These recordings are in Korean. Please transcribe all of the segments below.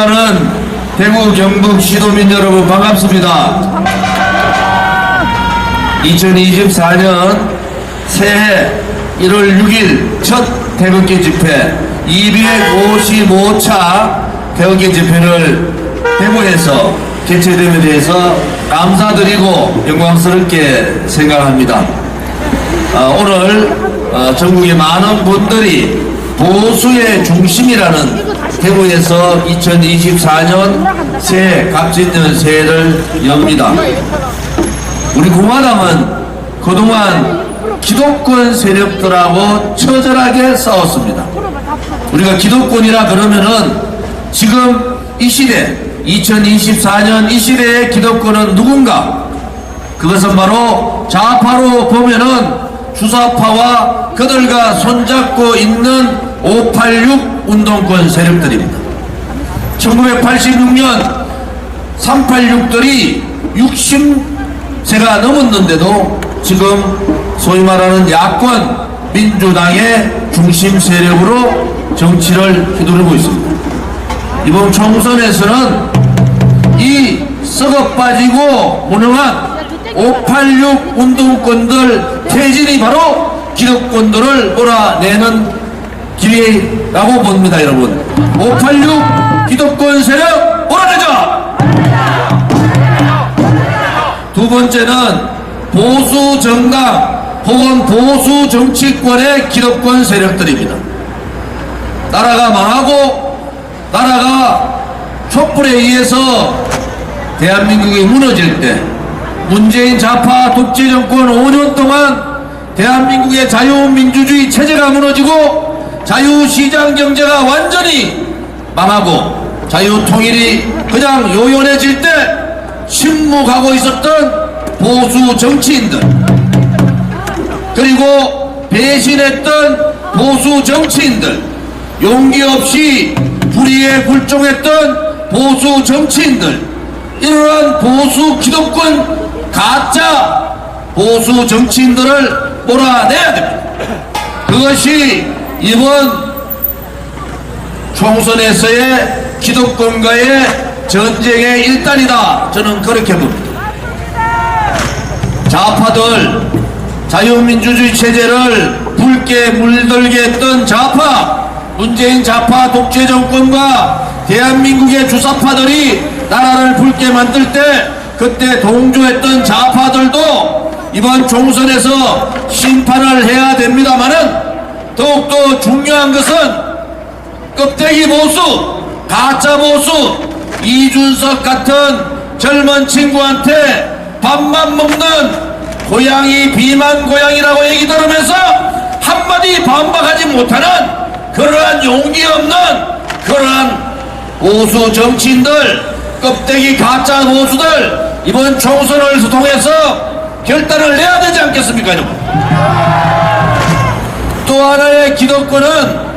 사랑하는 대구 경북 시도민 여러분 반갑습니다. 2024년 새해 1월 6일 첫 태극기 집회 255차 태극기 집회를 대구에서 개최됨에 대해서 감사드리고 영광스럽게 생각합니다. 어, 오늘 어, 전국의 많은 분들이 보수의 중심이라는 대구에서 2024년 새해 갑진년 새해를 엽니다. 우리 공화당은 그동안 기독권 세력들하고 처절하게 싸웠습니다. 우리가 기독권이라 그러면은 지금 이 시대, 2024년 이 시대의 기독권은 누군가? 그것은 바로 좌파로 보면은 주사파와 그들과 손잡고 있는 586 운동권 세력들입니다. 1986년 386들이 60세가 넘었는데도 지금 소위 말하는 야권 민주당의 중심 세력으로 정치를 휘두르고 있습니다. 이번 총선에서는 이 썩어 빠지고 무능한 586 운동권들 퇴진이 바로 기득권들을 몰아내는 기회라고 봅니다, 여러분. 586 기득권 세력 몰아내자! 두 번째는 보수 정당 혹은 보수 정치권의 기득권 세력들입니다. 나라가 망하고 나라가 촛불에 의해서 대한민국이 무너질 때 문재인 좌파 독재 정권 5년 동안 대한민국의 자유민주주의 체제가 무너지고 자유시장 경제가 완전히 망하고 자유통일이 그냥 요연해질 때 침묵하고 있었던 보수 정치인들 그리고 배신했던 보수 정치인들 용기 없이 불의에 굴종했던 보수 정치인들 이러한 보수 기독권 가짜 보수 정치인들을 몰아내야 됩니다. 그것이 이번 총선에서의 기독권과의 전쟁의 일단이다. 저는 그렇게 봅니다. 좌파들 자유민주주의 체제를 붉게 물들게 했던 좌파 문재인 좌파 독재 정권과 대한민국의 주사파들이 나라를 붉게 만들 때 그때 동조했던 좌파들도 이번 총선에서 심판을 해야 됩니다만은 더욱더 중요한 것은 껍데기 보수, 가짜 보수, 이준석 같은 젊은 친구한테 밥만 먹는 고양이 비만 고양이라고 얘기 들으면서 한마디 반박하지 못하는 그러한 용기 없는 그러한 보수 정치인들 껍데기 가짜 보수들 이번 총선을 통해서 결단을 내야 되지 않겠습니까 여러분 또 하나의 기독권은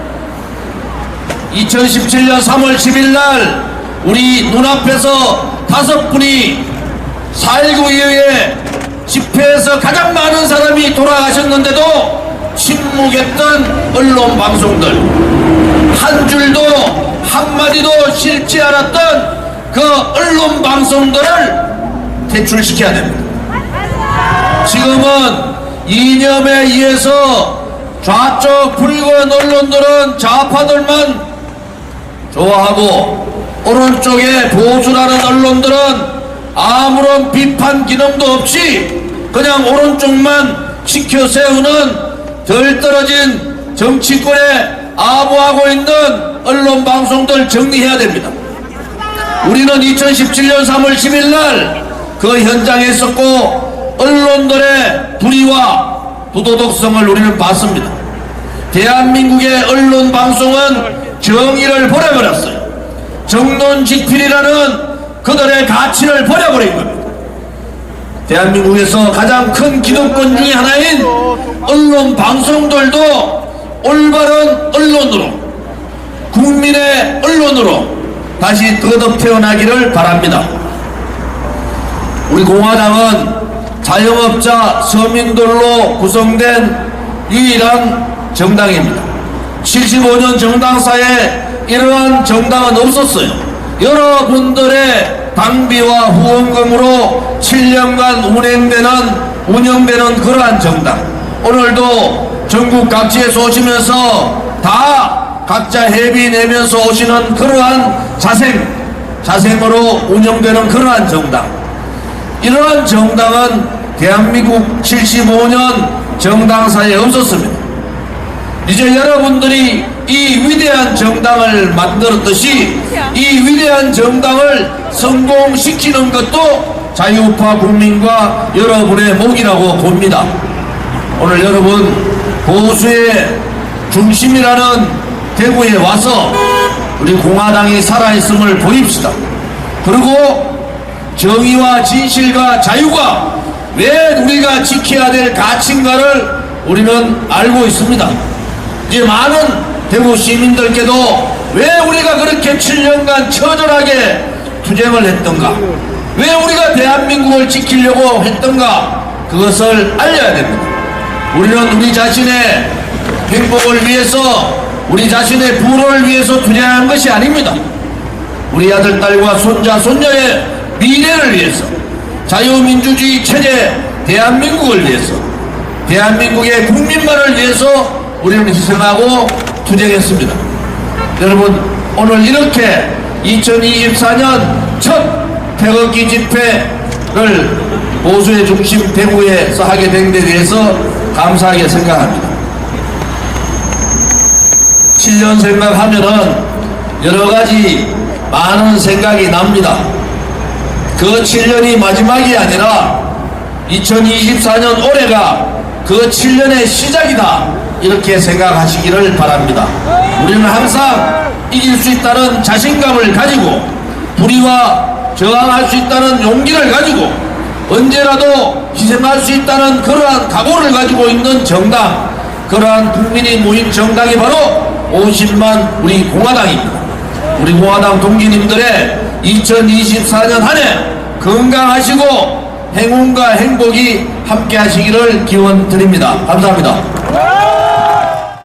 2017년 3월 10일 날 우리 눈앞에서 다섯 분이 4.19 이후에 집회에서 가장 많은 사람이 돌아가셨는데도 침묵했던 언론 방송들 한 줄도 한마디도 싫지 않았던 그 언론 방송들을 퇴출시켜야 됩니다. 지금은 이념에 의해서 좌쪽 불권 언론들은 좌파들만 좋아하고 오른쪽에 보수라는 언론들은 아무런 비판 기능도 없이 그냥 오른쪽만 지켜 세우는 덜 떨어진 정치권에 아부하고 있는 언론 방송들 정리해야 됩니다. 우리는 2017년 3월 10일 날 그 현장에 있었고 언론들의 불의와 부도덕성을 우리는 봤습니다. 대한민국의 언론 방송은 정의를 버려버렸어요. 정론 직필이라는 그들의 가치를 버려버린 겁니다. 대한민국에서 가장 큰 기득권 중의 하나인 언론 방송들도 올바른 언론으로 국민의 언론으로 다시 거듭 태어나기를 바랍니다. 우리 공화당은 자영업자 서민들로 구성된 유일한 정당입니다. 75년 정당사에 이러한 정당은 없었어요. 여러분들의 당비와 후원금으로 7년간 운행되는 운영되는 그러한 정당 오늘도 전국 각지에서 오시면서 다 각자 회비 내면서 오시는 그러한 자생 자생으로 운영되는 그러한 정당 이러한 정당은 대한민국 75년 정당사에 없었습니다. 이제 여러분들이 이 위대한 정당을 만들었듯이 이 위대한 정당을 성공시키는 것도 자유파 국민과 여러분의 목이라고 봅니다. 오늘 여러분 보수의 중심이라는 대구에 와서 우리 공화당이 살아있음을 보입시다. 그리고 정의와 진실과 자유가 왜 우리가 지켜야 될 가치인가를 우리는 알고 있습니다. 이제 많은 대구 시민들께도 왜 우리가 그렇게 7년간 처절하게 투쟁을 했던가? 왜 우리가 대한민국을 지키려고 했던가? 그것을 알려야 됩니다. 우리는 우리 자신의 행복을 위해서 우리 자신의 부를 위해서 투쟁한 것이 아닙니다. 우리 아들, 딸과 손자, 손녀의 미래를 위해서 자유민주주의 체제 대한민국을 위해서 대한민국의 국민만을 위해서 우리는 희생하고 투쟁했습니다. 여러분 오늘 이렇게 2024년 첫 태극기 집회를 보수의 중심 대구에서 하게 된 데 대해서 감사하게 생각합니다. 7년 생각하면은 여러 가지 많은 생각이 납니다. 그 7년이 마지막이 아니라 2024년 올해가 그 7년의 시작이다. 이렇게 생각하시기를 바랍니다. 우리는 항상 이길 수 있다는 자신감을 가지고 불의와 저항할 수 있다는 용기를 가지고 언제라도 희생할 수 있다는 그러한 각오를 가지고 있는 정당 그러한 국민이 모인 정당이 바로 50만 우리 공화당입니다. 우리 공화당 동지님들의 2024년 한 해 건강하시고 행운과 행복이 함께 하시기를 기원 드립니다. 감사합니다.